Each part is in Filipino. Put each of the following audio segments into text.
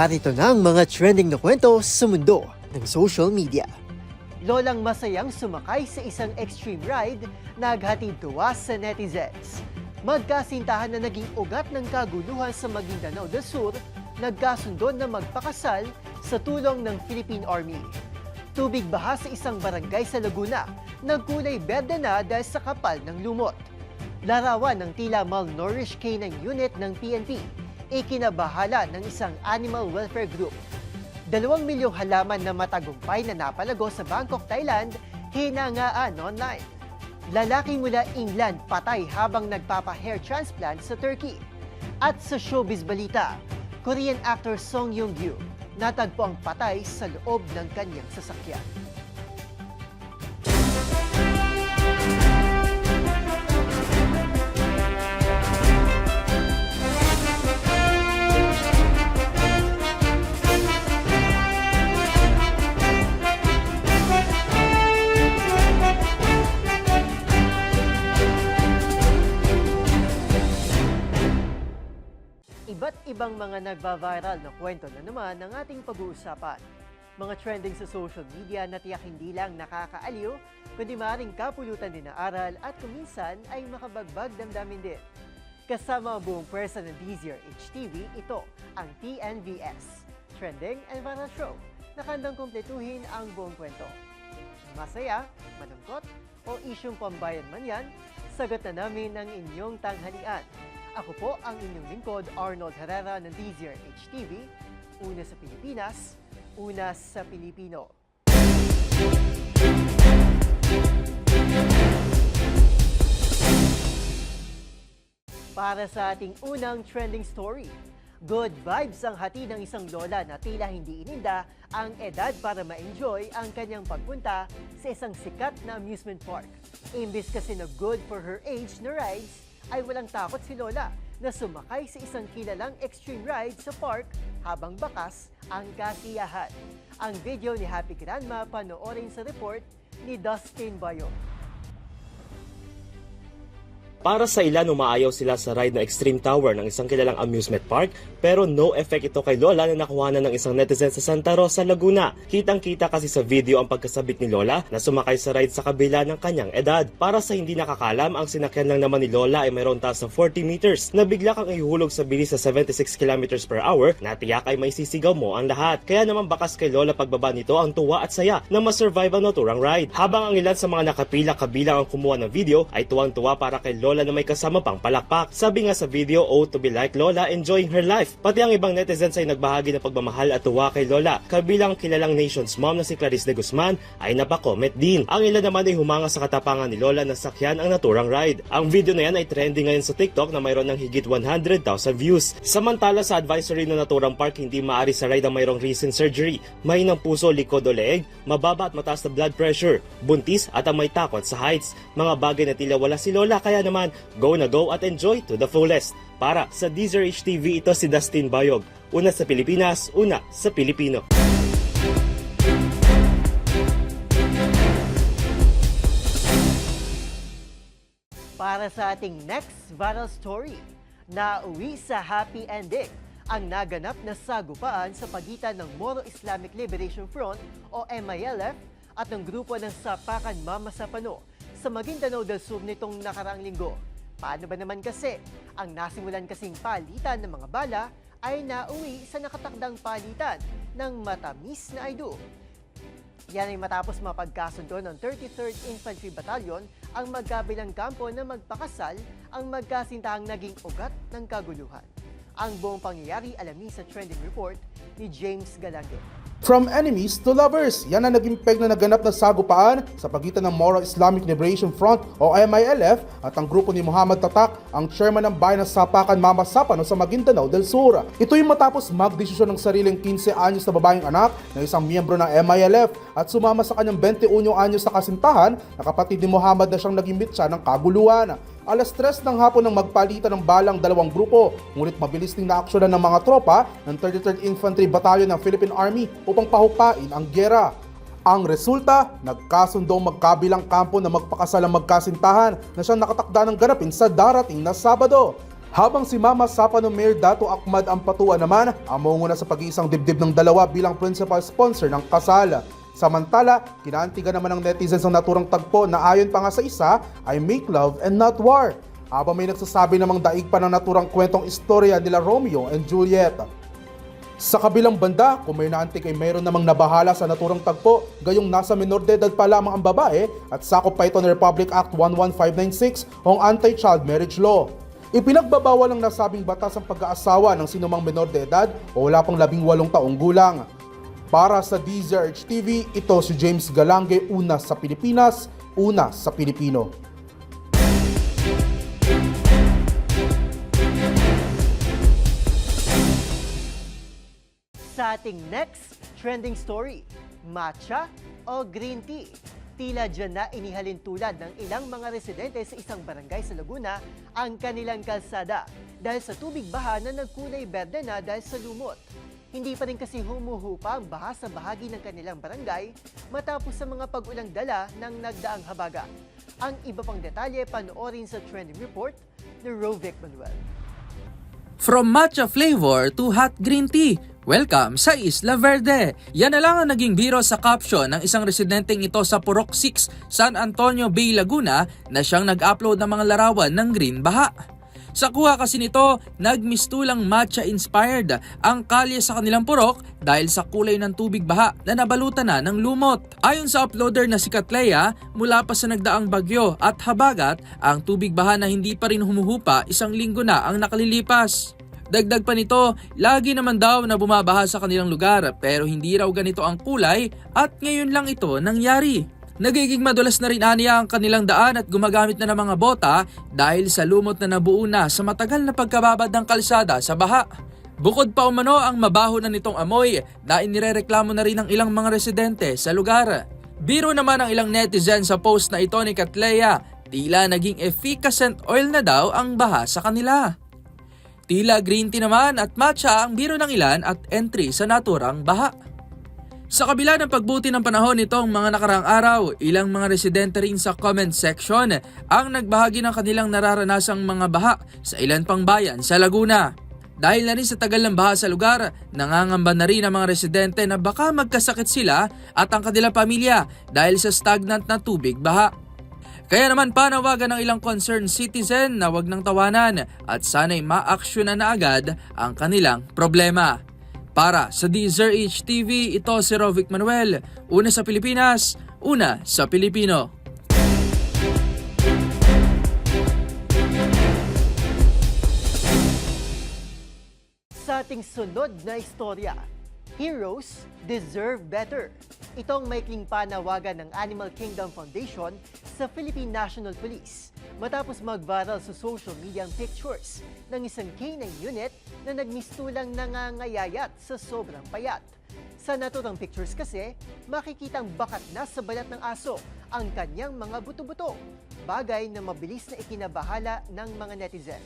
Narito na ang mga trending na kwento sa mundo ng social media. Lolang masayang sumakay sa isang extreme ride, naghatid tuwa sa netizens. Magkasintahan na naging ugat ng kaguluhan sa Maguindanao del Sur, nagkasundo na magpakasal sa tulong ng Philippine Army. Tubig baha sa isang barangay sa Laguna, nagkulay berde na dahil sa kapal ng lumot. Larawan ng tila malnourished canine unit ng PNP, ikinabahala ng isang animal welfare group. Dalawang milyong halaman na matagumpay na napalago sa Bangkok, Thailand, hinangaan online. Lalaki mula England patay habang nagpapa-hair transplant sa Turkey. At sa showbiz balita, Korean actor Song Yung-gyu natagpo ang patay sa loob ng kanyang sasakyan. Ibang mga nagba-viral na kwento na naman ang ating pag-uusapan. Mga trending sa social media na tiyak hindi lang nakakaaliw, kundi maaaring kapulutan din ng aral at kuminsan ay makabagbag damdamin din. Kasama ang buong pwersa ng Deezer HTV, ito ang TNVS, Trending and Viral Show, na kandang kumpletuhin ang buong kwento. Masaya, malungkot, o isyong pambayan man yan, sagot na namin ang inyong tanghalian. Ako po ang inyong lingkod, Arnold Herrera ng Deezer HTV, una sa Pilipinas, una sa Pilipino. Para sa ating unang trending story, good vibes ang hati ng isang lola na tila hindi ininda ang edad para ma-enjoy ang kanyang pagpunta sa isang sikat na amusement park. Imbis kasi na good for her age na rides, ay walang takot si lola na sumakay sa isang kilalang extreme ride sa park habang bakas ang kasiyahan. Ang video ni Happy Grandma panoorin sa report ni Dustin Bayo. Para sa ilan, umaayaw sila sa ride na Extreme Tower ng isang kilalang amusement park pero no effect ito kay Lola na nakuha na ng isang netizen sa Santa Rosa, Laguna. Kitang-kita kasi sa video ang pagkasabit ni Lola na sumakay sa ride sa kabila ng kanyang edad. Para sa hindi nakakalam, ang sinakyan lang naman ni Lola ay mayroon taas na 40 meters na bigla kang ihulog sa bilis sa 76 kilometers per hour na tiyak ay may sisigaw mo ang lahat. Kaya naman bakas kay Lola pagbaba nito ang tuwa at saya na masurvive ang naturang ride. Habang ang ilan sa mga nakapila kabilang ang kumuha ng video ay tuwang-tuwa para kay Lola na may kasama pang palakpak. Sabi nga sa video, oh to be like Lola enjoying her life. Pati ang ibang netizens ay nagbahagi ng pagmamahal at tuwa kay Lola. Kabilang kilalang nation's mom na si Clarice de Guzman ay napakomment din. Ang ilan naman ay humanga sa katapangan ni Lola na sakyan ang naturang ride. Ang video na yan ay trending ngayon sa TikTok na mayroon ng higit 100,000 views. Samantala sa advisory ng naturang park, hindi maaari sa ride ang mayroong recent surgery, may ng puso, likod o leeg, mababa at mataas na blood pressure, buntis at ang may takot sa heights. Mga bagay na tila wala si Lola kaya naman go na go at enjoy to the fullest. Para sa Deezer HTV, ito si Dustin Bayog. Una sa Pilipinas, una sa Pilipino. Para sa ating next viral story, nauwi sa happy ending ang naganap na sagupaan sa pagitan ng Moro Islamic Liberation Front o MILF at ng grupo ng Sapakan Mama Sapano sa Maguindanao del Sur nitong nakaraang linggo. Paano ba naman kasi? Ang nasimulan kasing palitan ng mga bala ay nauwi sa nakatakdang palitan ng matamis na aido. Yan ay matapos mapagkasundo ng 33rd Infantry Battalion ang magkabilang kampo na magpakasal ang magkasintahang naging ugat ng kaguluhan. Ang buong pangyayari alamin sa trending report ni James Galange. From enemies to lovers, yan ang naging peg na naganap na sagupaan sa pagitan ng Moro Islamic Liberation Front o MILF at ang grupo ni Muhammad Tatak, ang chairman ng bayan ng Sapakan Mama Sapano sa Maguindanao del Sur. Ito yung matapos magdesisyon ng sariling 15 anyos na babaeng anak ng isang miyembro ng MILF at sumama sa kanyang 21 anyos na kasintahan na kapatid ni Muhammad na siyang naging mitsa ng kaguluhan. Alas 3 ng hapon nang magpalitan ng balang dalawang grupo, ngunit mabilis ding naaksyonan ng mga tropa ng 33rd Infantry Battalion ng Philippine Army upang pahupain ang gera. Ang resulta, nagkasundong magkabilang kampo na magpakasal ang magkasintahan na siyang nakatakda ng ganapin sa darating na Sabado. Habang si Mama Sapa ng Mayor Dato Ahmad Ampatua naman ang maunguna sa pag-iisang dibdib ng dalawa bilang principal sponsor ng kasal. Samantala, kinaantigan naman ng netizens ang naturang tagpo na ayon pa nga sa isa ay make love and not war. Habang may nagsasabi namang daig pa ng naturang kwentong istorya nila Romeo and Juliet. Sa kabilang banda, kung may naantik ay mayroon namang nabahala sa naturang tagpo, gayong nasa minor de edad pa lamang ang babae at sakop pa ito ng Republic Act 11596 o ang Anti-Child Marriage Law. Ipinagbabawal ng nasabing batas ang pag-aasawa ng sinumang minor de edad o wala pang labing walong taong gulang. Para sa DZRH TV, ito si James Galange, una sa Pilipinas, una sa Pilipino. Sa ating next trending story, matcha o green tea? Tila dyan na inihalin tulad ng ilang mga residente sa isang barangay sa Laguna ang kanilang kalsada dahil sa tubig baha na nagkulay berde na dahil sa lumot. Hindi pa rin kasi humuhupa ang baha sa bahagi ng kanilang barangay matapos sa mga pag-ulang dala ng nagdaang habaga. Ang iba pang detalye panoorin sa trending report ni Rovic Manuel. From matcha flavor to hot green tea, welcome sa Isla Verde. Yan na lang ang naging biro sa caption ng isang residenteng ito sa Purok 6, San Antonio Bay, Laguna na siyang nag-upload ng mga larawan ng green baha. Sa kuha kasi nito, nagmistulang matcha-inspired ang kalye sa kanilang purok dahil sa kulay ng tubig baha na nabalutan na ng lumot. Ayon sa uploader na si Katleya, mula pa sa nagdaang bagyo at habagat, ang tubig baha na hindi pa rin humuhupa isang linggo na ang nakalilipas. Dagdag pa nito, lagi naman daw na bumabaha sa kanilang lugar pero hindi raw ganito ang kulay at ngayon lang ito nangyari. Nagiging madulas na rin aniya ang kanilang daan at gumagamit na ng mga bota dahil sa lumot na nabuo na sa matagal na pagkababad ng kalsada sa baha. Bukod pa umano ang mabaho na nitong amoy na inirereklamo na rin ng ilang mga residente sa lugar. Biro naman ang ilang netizen sa post na ito ni Katleya, tila naging efficacent oil na daw ang baha sa kanila. Tila green tea naman at matcha ang biro ng ilan at entry sa naturang baha. Sa kabila ng pagbuti ng panahon nitong mga nakaraang araw, ilang mga residente rin sa comment section ang nagbahagi ng kanilang nararanasang mga baha sa ilan pang bayan sa Laguna. Dahil na rin sa tagal ng baha sa lugar, nangangamba na rin ang mga residente na baka magkasakit sila at ang kanilang pamilya dahil sa stagnant na tubig baha. Kaya naman panawagan ng ilang concerned citizen na wag nang tawanan at sana'y ma-aksyonan na agad ang kanilang problema. Para sa DZRH TV, ito si Rovic Manuel. Una sa Pilipinas, una sa Pilipino. Sa ating sunod na istorya, Heroes Deserve Better. Itong maikling panawagan ng Animal Kingdom Foundation sa Philippine National Police matapos mag-viral sa social media ang pictures ng isang canine unit na nagmistulang nangangayayat sa sobrang payat. Sa naturang pictures kasi, makikitang bakat na sa balat ng aso ang kanyang mga buto-buto, bagay na mabilis na ikinabahala ng mga netizen.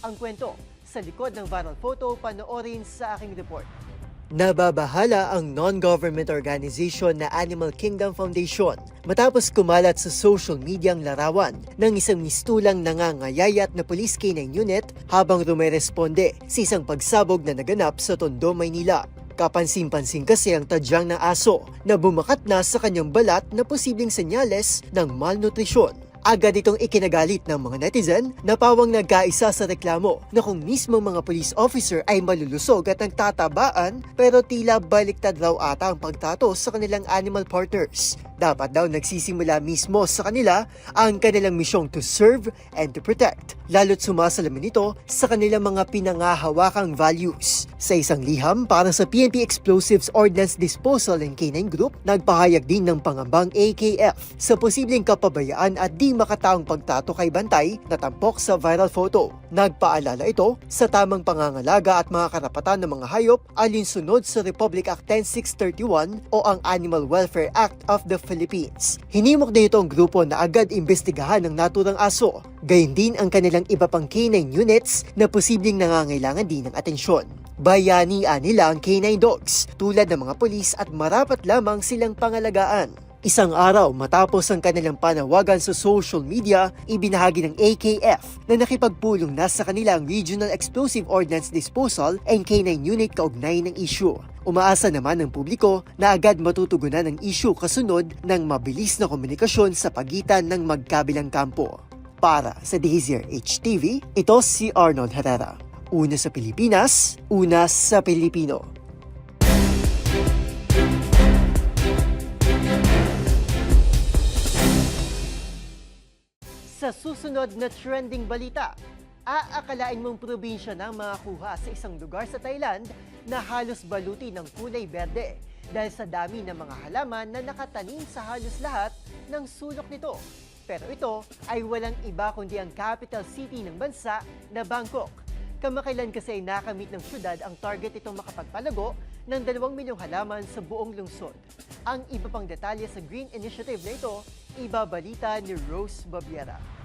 Ang kwento sa likod ng viral photo panoorin sa aking report. Nababahala ang non-government organization na Animal Kingdom Foundation matapos kumalat sa social media ang larawan ng isang mistulang nangangayayat na police canine unit habang rumeresponde sa isang pagsabog na naganap sa Tondo, Maynila. Kapansin-pansin kasi ang tadyang ng aso na bumakat na sa kanyang balat na posibleng senyales ng malnutrisyon. Agad itong ikinagalit ng mga netizen na pawang nagkaisa sa reklamo na kung mismo mga police officer ay malulusog at nagtatabaan pero tila baliktad raw ata ang pagtato sa kanilang animal partners. Dapat daw nagsisimula mismo sa kanila ang kanilang misyong to serve and to protect. Lalo't sumasalamin ito sa kanilang mga pinangahawakang values. Sa isang liham para sa PNP Explosives Ordnance Disposal and Canine Group, nagpahayag din ng pangambang AKF sa posibleng kapabayaan at di makataong pagtato kay Bantay na tampok sa viral photo. Nagpaalala ito sa tamang pangangalaga at mga karapatan ng mga hayop alinsunod sa Republic Act 10631 o ang Animal Welfare Act of the Philippines. Hinimok na ito ang grupo na agad imbestigahan ng naturang aso. Gayun din ang kanilang iba pang canine units na posibleng nangangailangan din ng atensyon. Bayanian nila ang canine dogs tulad ng mga polis at marapat lamang silang pangalagaan. Isang araw matapos ang kanilang panawagan sa social media, ibinahagi ng AKF na nakipagpulong na sa kanilang Regional Explosive Ordnance Disposal and K9 unit kaugnay ng issue. Umaasa naman ng publiko na agad matutugunan ang issue kasunod ng mabilis na komunikasyon sa pagitan ng magkabilang kampo. Para sa Deezer HTV, ito si Arnold Herrera. Una sa Pilipinas, una sa Pilipino. Sa susunod na trending balita, aakalain mong probinsya ng mga kuha sa isang lugar sa Thailand na halos baluti ng kulay berde dahil sa dami ng mga halaman na nakatanim sa halos lahat ng sulok nito. Pero ito ay walang iba kundi ang capital city ng bansa na Bangkok. Kamakailan kasi ay nakamit ng syudad ang target itong makapagpalago ng 2 milyong halaman sa buong lungsod. Ang iba pang detalye sa Green Initiative na ito, ibabalita ni Rose Babiera.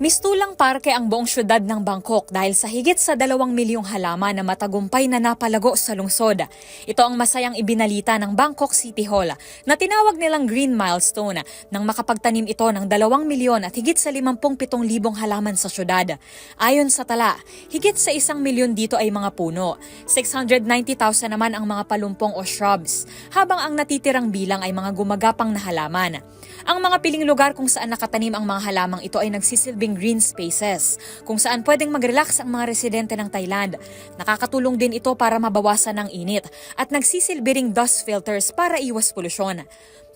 Mistulang parke ang buong syudad ng Bangkok dahil sa higit sa dalawang milyong halaman na matagumpay na napalago sa lungsod. Ito ang masayang ibinalita ng Bangkok City Hall na tinawag nilang Green Milestone nang makapagtanim ito ng dalawang milyon at higit sa 57,000 halaman sa syudad. Ayon sa tala, higit sa isang milyon dito ay mga puno. 690,000 naman ang mga palumpong o shrubs, habang ang natitirang bilang ay mga gumagapang na halaman. Ang mga piling lugar kung saan nakatanim ang mga halamang ito ay nagsisilbing green spaces, kung saan pwedeng mag-relax ang mga residente ng Thailand. Nakakatulong din ito para mabawasan ang init at nagsisilbi ring dust filters para iwas polusyon.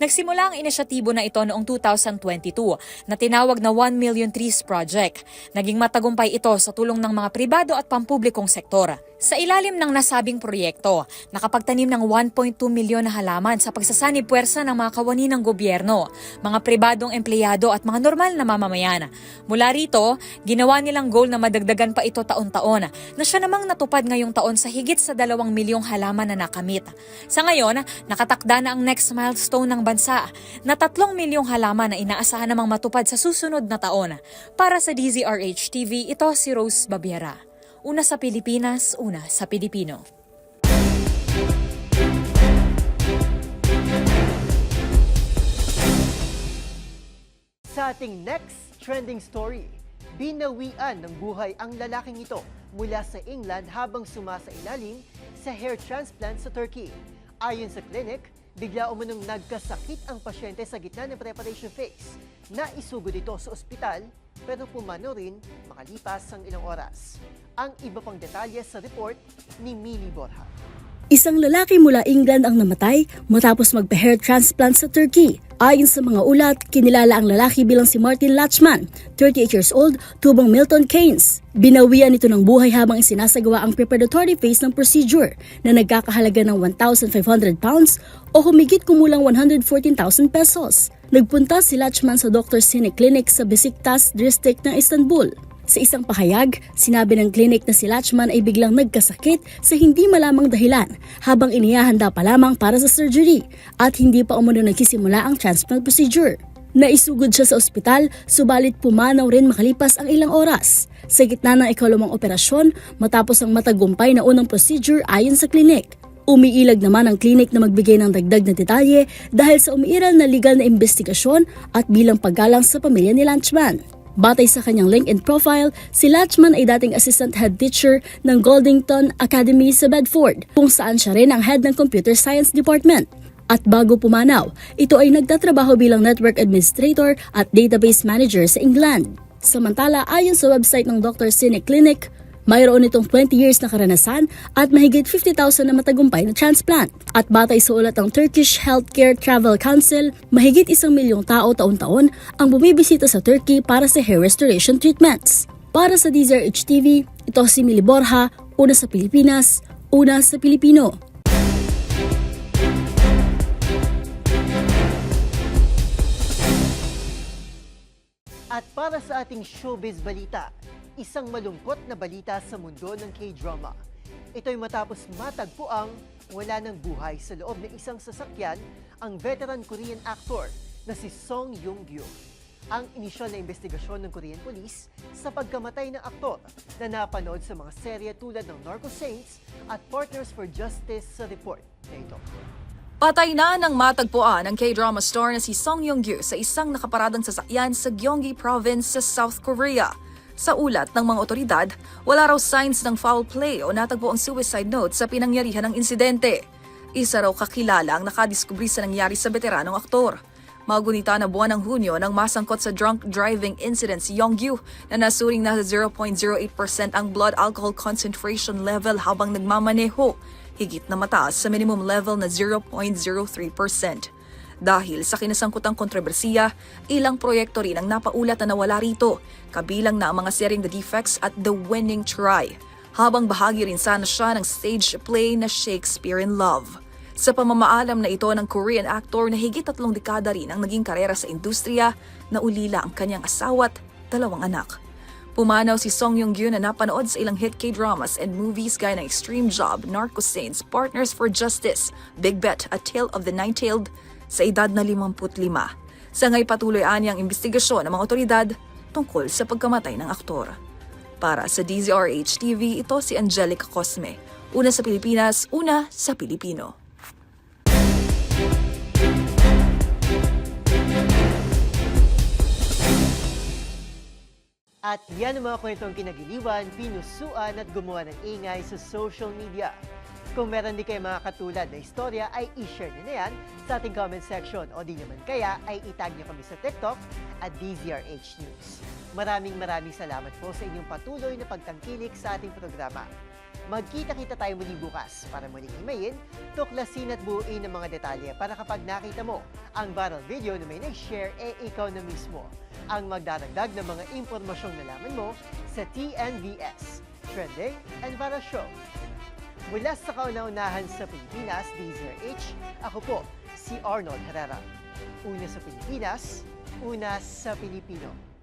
Nagsimula ang inisyatibo na ito noong 2022 na tinawag na 1 Million Trees Project. Naging matagumpay ito sa tulong ng mga pribado at pampublikong sektor. Sa ilalim ng nasabing proyekto, nakapagtanim ng 1.2 milyon na halaman sa pagsasanib puwersa ng mga kawani ng gobyerno, mga pribadong empleyado at mga normal na mamamayan. Mula rito, ginawa nilang goal na madagdagan pa ito taon-taon na siya namang natupad ngayong taon sa higit sa 2 milyong halaman na nakamit. Sa ngayon, nakatakda na ang next milestone ng bansa na 3 milyong halaman na inaasahan namang matupad sa susunod na taon. Para sa DZRH TV, ito si Rose Babiera. Una sa Pilipinas, una sa Pilipino. Sa ating next trending story, binawian ng buhay ang lalaking ito mula sa England habang sumasailalim sa hair transplant sa Turkey. Ayon sa clinic, bigla umunong nagkasakit ang pasyente sa gitna ng preparation phase. Naisugod ito sa ospital pero pumano rin makalipas ang ilang oras. Ang iba pang detalye sa report ni Mili Borja. Isang lalaki mula England ang namatay matapos magpa-hair transplant sa Turkey. Ayon sa mga ulat, kinilala ang lalaki bilang si Martin Latchman, 38 years old, tubong Milton Keynes. Binawian ito ng buhay habang isinasagawa ang preparatory phase ng procedure na nagkakahalaga ng 1,500 pounds o humigit kumulang 114,000 pesos. Nagpunta si Latchman sa Dr. Sine Clinic sa Besiktas District ng Istanbul. Sa isang pahayag, sinabi ng clinic na si Latchman ay biglang nagkasakit sa hindi malamang dahilan habang inihahanda pa lamang para sa surgery at hindi pa umano nagsisimula ang transplant procedure. Naisugod siya sa ospital, subalit pumanaw rin makalipas ang ilang oras. Sa gitna ng ikalawang operasyon, matapos ang matagumpay na unang procedure ayon sa klinik. Umiilag naman ang klinik na magbigay ng dagdag na detalye dahil sa umiiral na legal na investigasyon at bilang paggalang sa pamilya ni Lanchman. Batay sa kanyang LinkedIn profile, si Latchman ay dating assistant head teacher ng Goldington Academy sa Bedford, kung saan siya rin ang head ng Computer Science Department. At bago pumanaw, ito ay nagtatrabaho bilang network administrator at database manager sa England. Samantala, ayon sa website ng Dr. Cine Clinic, mayroon itong 20 years na karanasan at mahigit 50,000 na matagumpay na transplant. At batay sa ulat ng Turkish Healthcare Travel Council, mahigit isang milyong tao taon-taon ang bumibisita sa Turkey para sa hair restoration treatments. Para sa DZRH TV, ito si Mili Borja, una sa Pilipinas, una sa Pilipino. At para sa ating showbiz balita, isang malungkot na balita sa mundo ng K-drama. Ito'y matapos matagpo ang wala ng buhay sa loob ng isang sasakyan ang veteran Korean actor na si Song Yung-gyu. Ang inisyal na investigasyon ng Korean Police sa pagkamatay ng aktor na napanood sa mga serye tulad ng Narco Saints at Partners for Justice sa report na ito. Patay na nang matagpuan ang K-drama star na si Song Yong-gyu sa isang nakaparadang sasakyan sa Gyeonggi Province sa South Korea. Sa ulat ng mga otoridad, wala raw signs ng foul play o natagpo ang suicide note sa pinangyarihan ng insidente. Isa raw kakilala ang nakadiskubre sa nangyari sa veteranong aktor. Magunita na buwan ng Hunyo nang masangkot sa drunk driving incident si Yongyu na nasuring na 0.08% ang blood alcohol concentration level habang nagmamaneho, higit na mataas sa minimum level na 0.03%. Dahil sa kinasangkutang kontrobersiya, ilang proyekto rin ang napaulat na nawala rito, kabilang na ang mga seryeng The Defects at The Winning Try, habang bahagi rin sana siya ng stage play na Shakespeare in Love. Sa pamamaalam na ito ng Korean actor na higit tatlong dekada rin ang naging karera sa industriya, na ulila ang kanyang asawa't dalawang anak. Pumanaw si Song Yong-gyu na napanood sa ilang hit K-dramas and movies gaya ng Extreme Job, Narco Saints, Partners for Justice, Big Bet, A Tale of the Nine-Tailed sa edad na 55. Sa ngay patuloy ani ang investigasyon ng mga otoridad tungkol sa pagkamatay ng aktor. Para sa DZRH TV, ito si Angelica Cosme. Una sa Pilipinas, una sa Pilipino. At yan ang mga kwentong kinagiliwan, pinusuan at gumawa ng ingay sa social media. Kung meron din kayo mga katulad na istorya, ay i-share nyo na yan sa ating comment section. O di naman kaya, ay itag nyo kami sa TikTok at DZRH News. Maraming maraming salamat po sa inyong patuloy na pagtangkilik sa ating programa. Magkita-kita tayo muli bukas para muling himayin, tuklasin at buuin ang mga detalye para kapag nakita mo ang viral video na may nag-share, eh ikaw na mismo ang magdaragdag ng mga impormasyong nalaman mo sa TNVS, Trending and Viral Show. Mula sa kauna-unahan sa Pilipinas, DZRH, ako po si Arnold Herrera. Una sa Pilipinas, una sa Pilipino.